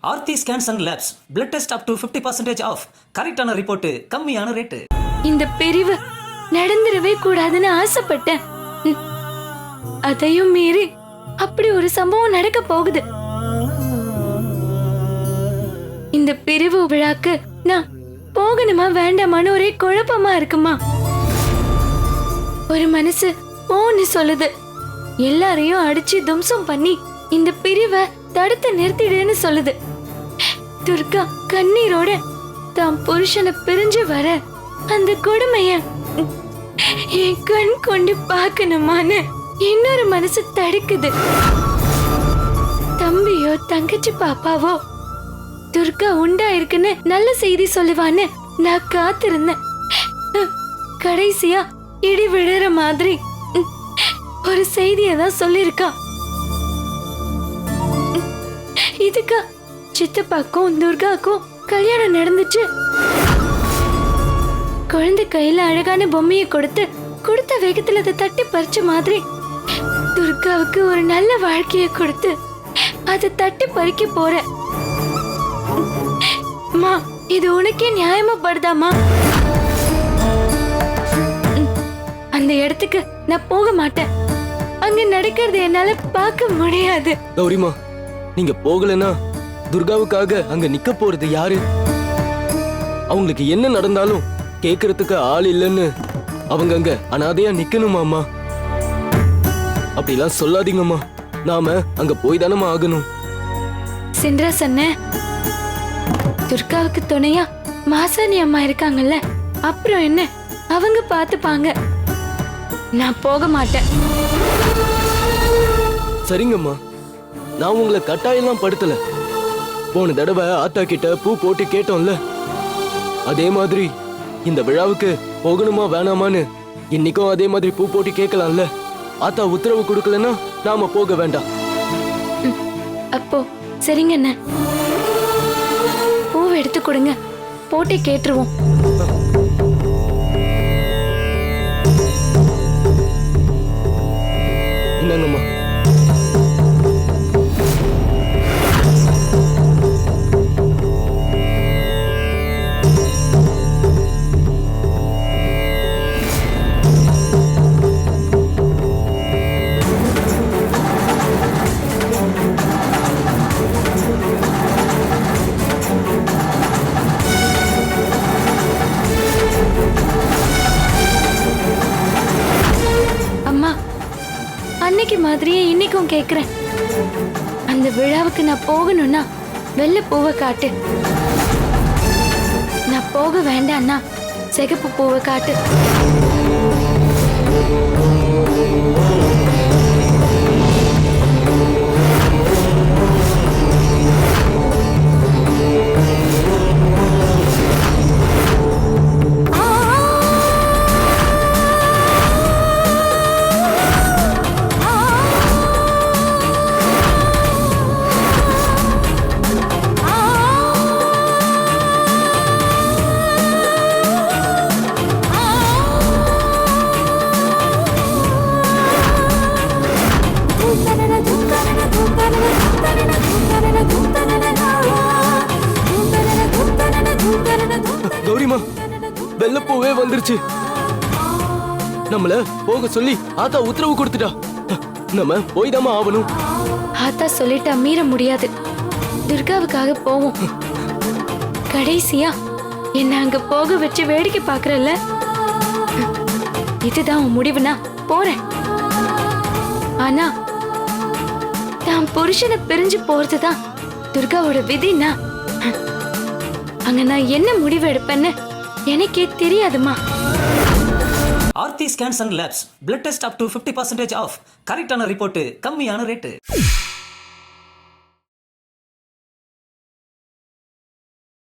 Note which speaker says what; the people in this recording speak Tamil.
Speaker 1: Aarthi scans and labs blood test up to fifty percentage of கரெக்டான ரிப்போர்ட்டு கம்மியான ரேட்டு
Speaker 2: இந்த பிரிவு நடந்துடவே கூடாதுன்னு ஆசைப்பட்டேன். ம். அதையும் மீறி அப்படி ஒரு சம்பவம் நடக்க போகுது. இந்த பிரிவு விழாக்கு நான் போகணுமா வேண்டாமான்னு ஒரே குழப்பமா இருக்குமா? ஒரு மனசு போன்னு சொல்லுது. எல்லாரையும் அடிச்சு தும்சம் பண்ணி இந்த பிரிவை தடுத்து நிறுத்திடுன்னு சொல்லுது. துர்கா கண்ணீரோட தாம் புருஷனை பிரிஞ்சு வர அந்த கொடுமைய என் கண் கொண்டு பார்க்கணுமான்னு இன்னொரு மனசு தடுக்குது. தம்பியோ தங்கச்சி பாப்பாவோ துர்கா உண்டா இருக்குன்னு நல்ல செய்தி சொல்லுவான்னு நான் காத்திருந்தேன். கடைசியா இடி விழுற மாதிரி ஒரு செய்தியை தான் சொல்லிருக்கா இதுக்கா சித்தப்பாக்கும் துர்காக்கும் கல்யாணம் நடந்துச்சு. குழந்தை கையில அழகான பொம்மையை கொடுத்து கொடுத்த வேகத்துல அதை தட்டி பறிச்ச மாதிரி துர்காவுக்கு ஒரு நல்ல வாழ்க்கையை கொடுத்து அதை தட்டி பறிக்க போற. மா இது உனக்கே நியாயமா படுதாமா அந்த இடத்துக்கு நான் போக மாட்டேன். அங்க நடக்கிறது என்னால பார்க்க முடியாது.
Speaker 3: கௌரிமா நீங்க போகலன்னா துர்காவுக்காக அங்க நிக்க போறது யாரு? அவங்களுக்கு என்ன நடந்தாலும் கேக்குறதுக்கு ஆள் இல்லைன்னு அவங்க அங்க அனாதையா நிக்கணுமாம்மா? அப்படிலாம் சொல்லாதீங்கம்மா. நாம அங்க போய் தானம்மா ஆகணும்.
Speaker 2: சென்றா சொன்ன. துர்காவுக்கு துணையா மாசாணி அம்மா இருக்காங்கல்ல அப்புறம் என்ன? அவங்க பார்த்துப்பாங்க நான் போக மாட்டேன்.
Speaker 3: சரிங்கம்மா. நான் உங்களை கட்டாயம்லாம் படுத்தல. போன தடவை ஆத்தா கிட்ட பூ போட்டு கேட்டோம்ல. அதே மாதிரி இந்த விழாவுக்கு போகணுமா வேணாமான்னு இன்னைக்கும் அதே மாதிரி பூ போட்டு கேட்கலாம்ல. ஆத்தா உத்தரவு கொடுக்கலன்னா நாம போக வேண்டாம்.
Speaker 2: அப்போ சரிங்க அண்ணா. பூவை எடுத்து கொடுங்க. போட்டே கேட்டுருவோம்.
Speaker 3: என்னங்கம்மா?
Speaker 2: அன்னைக்கு மாதிரியே இன்னைக்கும் கேக்குறேன். அந்த விழாவுக்கு நான் போகணும்னா வெள்ளை பூவை காட்டு. நான் போக வேண்டாம்னா சிகப்பு பூவை காட்டு.
Speaker 3: தெரியுமா? வெள்ளப்பூவே வந்துருச்சு. நம்மள போக சொல்லி ஆத்தா உத்தரவு கொடுத்துட்டா. நம்ம போய்தாமா ஆகணும்
Speaker 2: ஆத்தா சொல்லிட்டா மீற முடியாது. துர்காவுக்காக போவோம். கடைசியா என்ன அங்க போக வச்சு வேடிக்கை பாக்குறல்ல இதுதான் உன் முடிவுனா போறேன். ஆனா தான் புருஷனை பிரிஞ்சு போறதுதான் துர்காவோட விதினா அங்க நான் என்ன முடிவு எடுப்பேன்னு எனக்கே தெரியாதுமா.
Speaker 1: Aarthi scans and labs blood test up to fifty percentage of கரெக்டான ரிப்போர்ட்டு கம்மியான ரேட்டு